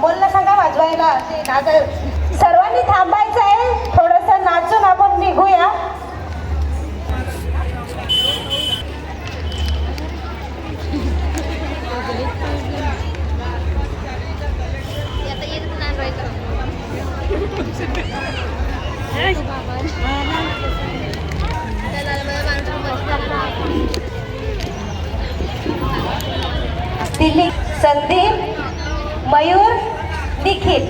बोलणं सांगा वाजवायला. सर्वांनी थांबायचं आहे. थोडस नाचून आपण निघूया. दिल्ली संदीप मयूर निखिल.